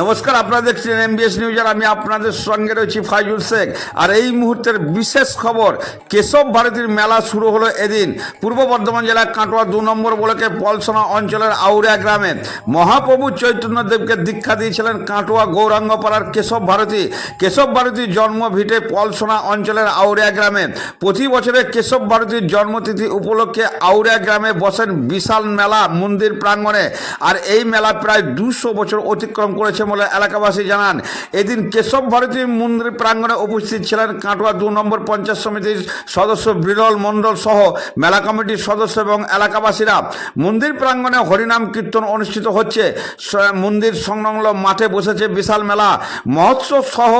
নমস্কার, আপনারা দেখছেন এমবিএস নিউজ আর আমি আপনাদের সঙ্গে রয়েছি ফাইজুল শেখ। আর এই মুহূর্তের বিশেষ খবর, কেশব ভারতীর মেলা শুরু হলো এদিন। পূর্ব বর্ধমান জেলার কাটোয়া দু নম্বর ব্লকে পলসনা অঞ্চলের আউড়িয়া গ্রামে। মহাপ্রভু চৈতন্যদেবকে দীক্ষা দিয়েছিলেন কাটোয়া গৌরাঙ্গপাড়ার কেশব ভারতী। কেশব ভারতীর জন্ম ভিটে পলসনা অঞ্চলের আউড়িয়া গ্রামে। প্রতি বছরে কেশব ভারতীর জন্মতিথি উপলক্ষে আউড়িয়া গ্রামে বসেন বিশাল মেলা মন্দির প্রাঙ্গণে। আর এই মেলা প্রায় দুশো বছর অতিক্রম করেছে বলে এলাকাবাসী জানান। এদিন কেশব ভারতী মন্দির প্রাঙ্গণে উপস্থিত ছিলেন কাটোয়া দু নম্বর পঞ্চায়েত সমিতির সদস্য বিরল মণ্ডল সহ মেলা কমিটির সদস্য এবং এলাকাবাসীরা। মন্দির প্রাঙ্গণে হরিনাম কীর্তন অনুষ্ঠিত হচ্ছে। মন্দির সংলগ্ন মাঠে বসেছে বিশাল মেলা। মহোৎসব সহ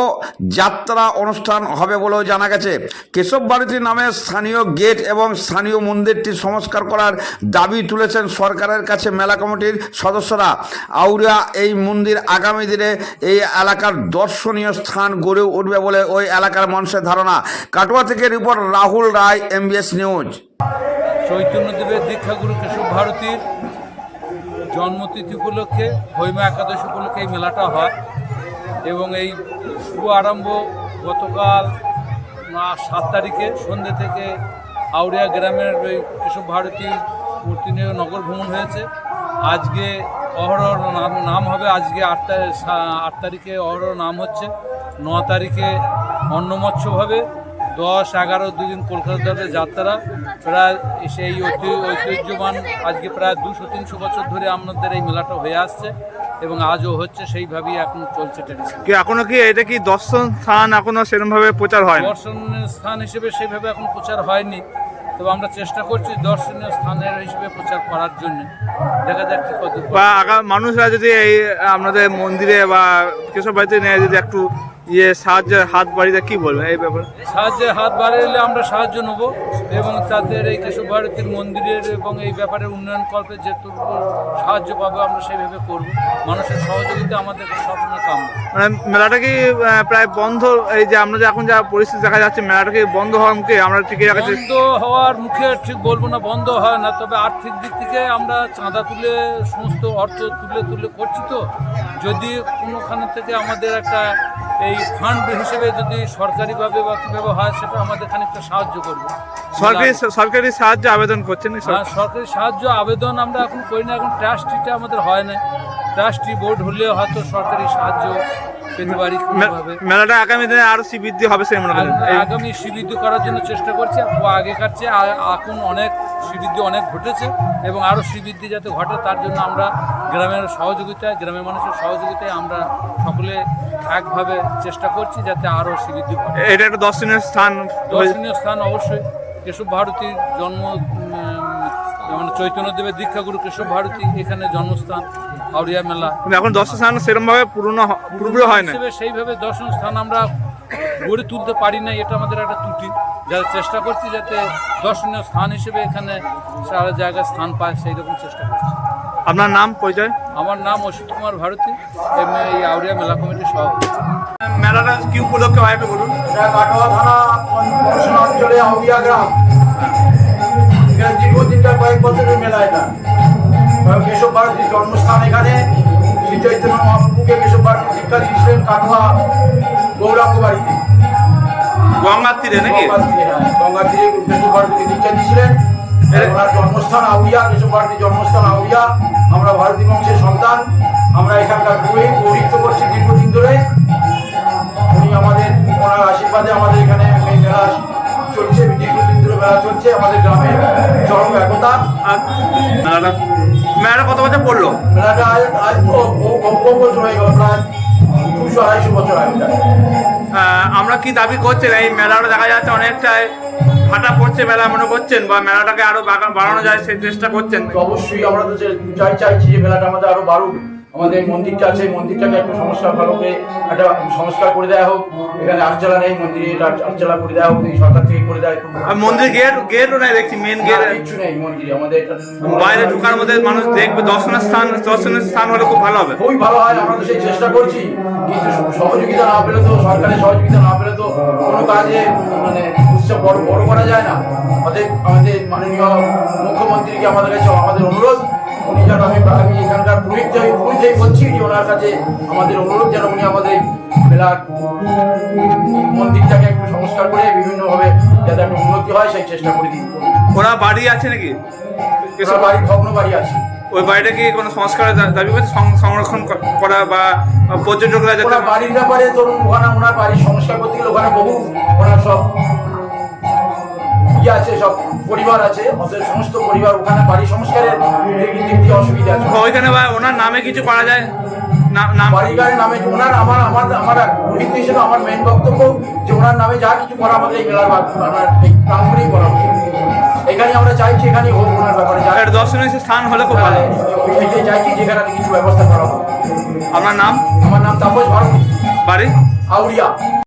যাত্রা অনুষ্ঠান হবে বলেও জানা গেছে। কেশব ভারতী নামে স্থানীয় গেট এবং স্থানীয় মন্দিরটি সংস্কার করার দাবি তুলেছেন সরকারের কাছে মেলা কমিটির সদস্যরা। আউরিয়া এই মন্দির আগামী দিনে এই এলাকার দর্শনীয় স্থান গড়ে উঠবে বলে ওই এলাকার মানুষের ধারণা। কাটোয়া থেকে report, Rahul Roy MBS news চৈতন্যদেবের দীক্ষাগুরু কেশব ভারতীর জন্মতিথি উপলক্ষে, হৈমা একাদশ উপলক্ষে এই মেলাটা হয় এবং এই শুভ আরম্ভ গতকাল সাত তারিখে সন্ধ্যে থেকে আউড়িয়া গ্রামের ওই কেশব ভারতীর মূর্তি নিয়ে নগর ভ্রমণ হয়েছে। আজকে অহরহ নাম নাম হবে আজকে আট তারিখ আট তারিখে অহরহ নাম হচ্ছে। ন তারিখে অন্নমৎসব হবে। দশ এগারো দুদিন কলকাতা দলের যাত্রা প্রায় সেই ঐতি- ঐতিহ্যবান আজকে প্রায় দুশো তিনশো বছর ধরে আমাদের এই মেলাটা হয়ে আসছে এবং আজও হচ্ছে সেইভাবেই এখন চলছে কি এখনও কি এটা কি দর্শন স্থান এখনও সেরকম ভাবে প্রচার হয় দর্শন স্থান হিসেবে সেইভাবে এখন প্রচার হয়নি। তবে আমরা চেষ্টা করছি দর্শনীয় স্থানের হিসেবে প্রচার করার জন্য। দেখা যাক কি কত বা আগা মানুষরা যদি এই আপনাদের মন্দিরে বা কেশব বাড়িতে নিয়ে যদি একটু ইয়ে সাহায্যের হাত বাড়িতে কি বলবেন এই ব্যাপারে? সাহায্যে হাত বাড়াইলে আমরা সাহায্য নেব এবং তাদের এই কেশব ভারতীর মন্দিরের এবং এই ব্যাপারে উন্নয়ন কল্পে যেটুকু সাহায্য পাবে আমরা সেইভাবে করব। মানুষের সহযোগিতা আমাদের সবসময় মানে মেলাটা কি প্রায় বন্ধ? এই যে আমরা যে এখন যা পরিস্থিতি দেখা যাচ্ছে মেলাটা কি বন্ধ হওয়ার মুখে আমরা ঠিক রাখছি? বন্ধ হওয়ার মুখে ঠিক বলব না বন্ধ হয় না তবে আর্থিক দিক থেকে আমরা চাঁদা তুলে সমস্ত অর্থ তুলে তুলে করছি তো। যদি কোনোখানে থেকে আমাদের একটা এই ফান্ড হিসেবে যদি সরকারিভাবে বা কীভাবে হয় সেটা আমাদের খানিকটা সাহায্য করবে। সরকারি সরকারি সাহায্য আবেদন করছেন হ্যাঁ, সরকারি সাহায্য আবেদন আমরা এখন করি না এখন ট্রাস্টিটা আমাদের হয় না। ট্রাস্টি বোর্ড হলে হয়তো সরকারি সাহায্য পেতে পারি মেলাটা আগামী দিনে আরও বৃদ্ধি হবে সেই মনে এই- আগামী শ্রীবৃদ্ধি করার জন্য চেষ্টা করছি আগেকার চেয়ে এখন অনেক শ্রীবৃদ্ধি অনেক ঘটেছে। এবং আরও শ্রীবৃদ্ধি যাতে ঘটে তার জন্য আমরা গ্রামের সহযোগিতায় গ্রামের মানুষের সহযোগিতায় আমরা সকলে একভাবে চেষ্টা করছি যাতে আরও শ্রীবৃদ্ধি ঘটে। এটা একটা দর্শনীয় স্থান। দর্শনীয় স্থান অবশ্যই। কেশব ভারতীর জন্ম মানে চৈতন্যদেবের দীক্ষাগুরু কেশব ভারতী এখানে জন্মস্থান আউরিয়া মেলা। এখন দর্শন স্থান সেরকম ভাবে পুরনো পুরোপুরি হয় না সেইভাবে দর্শন স্থান আমরা গড়ে তুলতে পারি না এটা আমাদের একটা ত্রুটি। যার চেষ্টা করছি যাতে দর্শনীয় স্থান হিসেবে এখানে সারা জায়গায় স্থান পায় সেই রকম চেষ্টা করছি। আপনার নাম পরিচয় আমার নাম অসিত কুমার ভারতী এবং এই আউরিয়া মেলা কমিটির সভাপতি। মেলাটা কি উপলক্ষে হয় একটু বলুন? কাটোয়া থানা অঞ্চলে আউরিয়া গ্রাম। এখানে দীর্ঘদিনকার কয়েক বছরের মেলা এটা। কেশব ভারতীর জন্মস্থান এখানে। শ্রী চৈতন্য মহাপ্রভুকে কেশব ভারতী শিক্ষা দিয়েছিলেন কাটোয়া গৌরাঙ্গ বাড়িতে। গঙ্গার তীরে নাকি গঙ্গার তীরে, হ্যাঁ, গঙ্গার তীরে কেশব ভারতীকে দীক্ষা দিয়েছিলেন ওনার জন্মস্থান আউরিয়া জন্মস্থান আউরিয়া আমরা ভারতী বংশের সন্তান আমরা এখানকার বই পৌরিত্য করছি দীর্ঘদিন ধরে উনি আমাদের ওনার আশীর্বাদে আমাদের এখানে মেলা চলছে দীর্ঘদিন ধরে মেলা চলছে আমাদের গ্রামের চরম একতা মেলাটা কত বছর পড়ল মেলাটা আজ আজ বহু বছর হয়ে গেল প্রায় দুশো আড়াইশো বছর আমরা কি দাবি করছেন? এই মেলাটা দেখা যাচ্ছে অনেকটাই ফাটা পড়ছে মেলা মনে করছেন বা মেলাটাকে আরও বাড়ানো যায় সেই চেষ্টা করছেন? অবশ্যই আমরা তো চাই চাইছি যে মেলাটা আমাদের আরও বাড়ুক। আমাদের মন্দিরটা আছে মন্দিরটাকে একটু সংস্কার ভালো করে একটা সংস্কার করে দেওয়া হোক। এখানে আটচালা নেই মন্দিরে আটচালা করে দেওয়া হোক এই সরকার থেকে করে দেওয়া আর মন্দির গেট গেটও নাই দেখছি মেন গেট না, কিচ্ছু নেই মন্দিরে আমাদের বাইরে ঢোকার মধ্যে মানুষ দেখবে দর্শনের স্থান দর্শনের স্থান হলে খুব ভালো হবে। খুবই ভালো হয় আমরা তো সেই চেষ্টা করছি। কিন্তু সহযোগিতা না পেলে তো সরকারের সহযোগিতা না পেলে তো কোনো কাজে মানে উৎসব বড় বড় করা যায় না। আমাদের আমাদের মাননীয় মুখ্যমন্ত্রীকে আমাদের কাছে আমাদের অনুরোধ উনি যেন আমি আমি এখানকার পুরোহিত হয়ে বলছি যে ওনার কাছে আমাদের অনুরোধ যেন উনি আমাদের মেলার মন্দিরটাকে একটু সংস্কার করে বিভিন্নভাবে যাতে একটা উন্নতি হয় সেই চেষ্টা করে দিন। ওরা বাড়ি আছে নাকি? বাড়ি ভগ্ন বাড়ি আছে। ওই বাড়িটা কি কোনো সংস্কারের দাবি করছে? সংরক্ষণ করা বা পর্যটকরা যাতে বাড়ির ব্যাপারে ধরুন ওখানে ওনার বাড়ির সংস্কার করতে গেলে ওখানে বহু ওনার সব ইয়ে আছে সব পরিবার আছে ওদের সমস্ত পরিবার ওখানে বাড়ি সংস্কারের দিক দিয়ে অসুবিধা আছে। ওইখানে বা ওনার নামে কিছু করা যায়? বাড়িঘরের নামে ওনার আমার আমার আমার পুরোহিত হিসেবে আমার মেন বক্তব্য যে ওনার নামে যা কিছু করা আমাদের এই মেলার আমার এই প্রাঙ্গণেই করা উচিত এখানে আমরা চাইছি এখানেই হোক ওনার ব্যাপারে। দর্শনীয় স্থান হলে খুব ভালো। এটাই চাইছি যেখানে কিছু ব্যবস্থা করা হোক আপনার নাম? আমার নাম তাপস ভারতী। বাড়ি? আউরিয়া।